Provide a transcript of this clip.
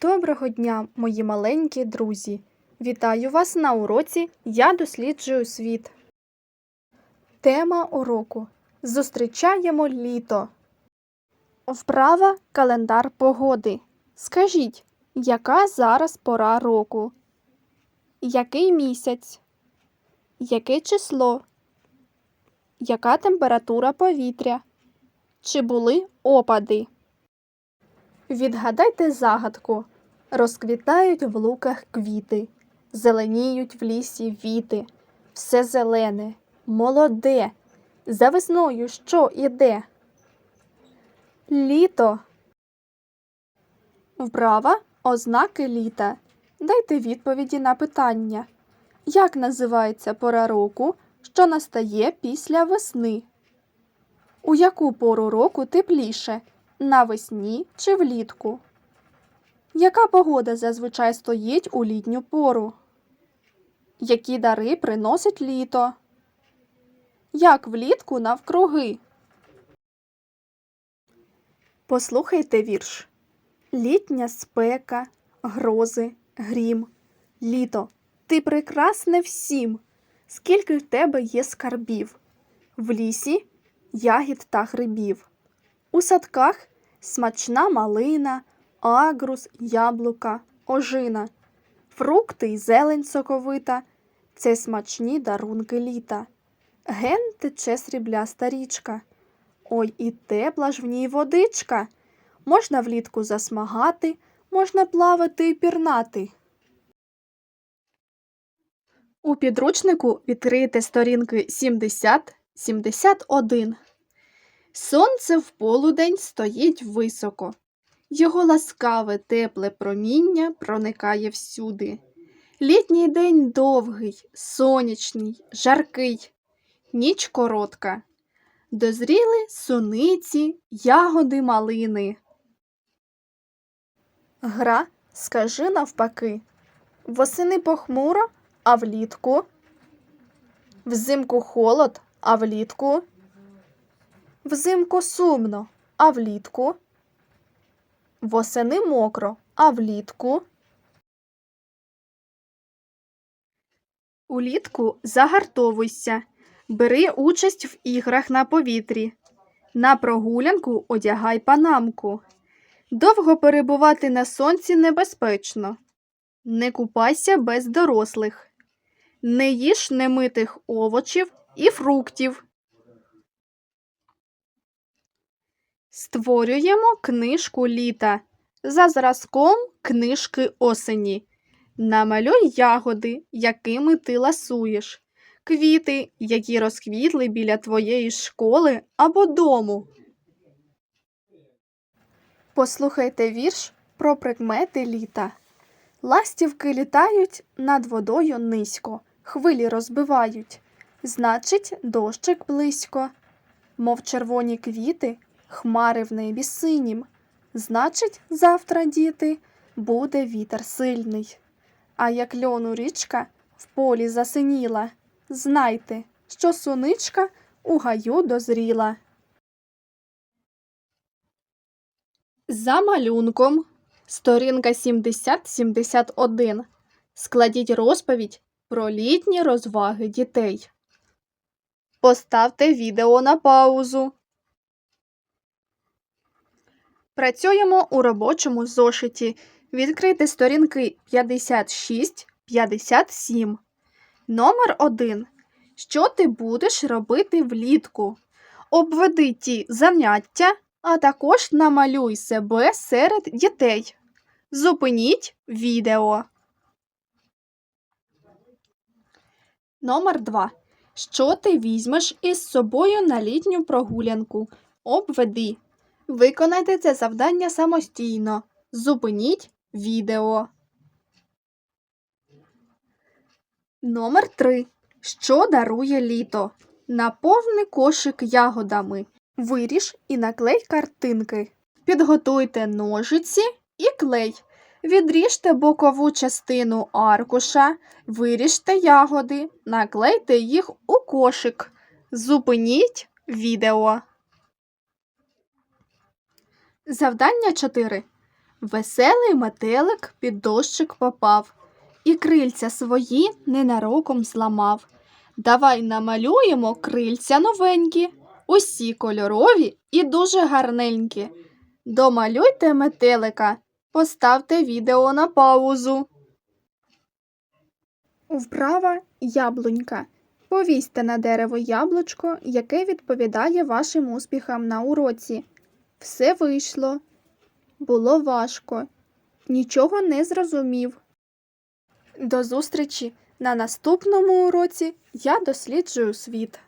Доброго дня, мої маленькі друзі! Вітаю вас на уроці Я досліджую світ. Тема уроку Зустрічаємо літо. Вправа календар погоди. Скажіть, яка зараз пора року? Який місяць? Яке число? Яка температура повітря? Чи були опади? Відгадайте загадку. Розквітають в луках квіти, зеленіють в лісі віти, все зелене, молоде, за весною що іде? Літо. Вправа ознаки літа. Дайте відповіді на питання. Як називається пора року, що настає після весни? У яку пору року тепліше? Навесні чи влітку? Яка погода зазвичай стоїть у літню пору? Які дари приносить літо? Як влітку навкруги? Послухайте вірш. Літня спека, грози, грім. Літо, ти прекрасне всім. Скільки в тебе є скарбів? В лісі ягід та грибів. У садках смачна малина, агрус, яблука, ожина, фрукти й зелень соковита це смачні дарунки літа. Ген тече срібляста річка. Ой, і тепла ж в ній водичка. Можна влітку засмагати, можна плавати і пірнати. У підручнику відкрийте сторінки 70-71. Сонце в полудень стоїть високо. Його ласкаве тепле проміння проникає всюди. Літній день довгий, сонячний, жаркий, ніч коротка. Дозріли суниці, ягоди малини. Гра скажи навпаки. Восени похмуро, а влітку. Взимку холод, а влітку. Взимку сумно, а влітку. Восени мокро, а влітку. Улітку загартовуйся. Бери участь в іграх на повітрі. На прогулянку одягай панамку. Довго перебувати на сонці небезпечно. Не купайся без дорослих. Не їж немитих овочів і фруктів. Створюємо книжку літа за зразком книжки осені. Намалюй ягоди, якими ти ласуєш, квіти, які розквітли біля твоєї школи або дому. Послухайте вірш про прикмети літа. Ластівки літають над водою низько, хвилі розбивають. Значить, дощик близько. Мов червоні квіти, хмари в небі синім. Значить, завтра, діти, буде вітер сильний. А як льону річка в полі засиніла, знайте, що суничка у гаю дозріла. За малюнком сторінка 70-71. Складіть розповідь про літні розваги дітей. Поставте відео на паузу. Працюємо у робочому зошиті. Відкрийте сторінки 56-57. Номер 1. Що ти будеш робити влітку? Обведи ті заняття, а також намалюй себе серед дітей. Зупиніть відео. Номер 2. Що ти візьмеш із собою на літню прогулянку? Обведи. Виконайте це завдання самостійно. Зупиніть відео. Номер 3. Що дарує літо? Наповни кошик ягодами. Виріж і наклей картинки. Підготуйте ножиці і клей. Відріжте бокову частину аркуша, виріжте ягоди, наклейте їх у кошик. Зупиніть відео. Завдання 4. Веселий метелик під дощик попав, і крильця свої ненароком зламав. Давай намалюємо крильця новенькі, усі кольорові і дуже гарненькі. Домалюйте метелика, поставте відео на паузу. Вправа яблунька. Повісьте на дерево яблучко, яке відповідає вашим успіхам на уроці. Все вийшло. Було важко. Нічого не зрозумів. До зустрічі на наступному уроці я досліджую світ.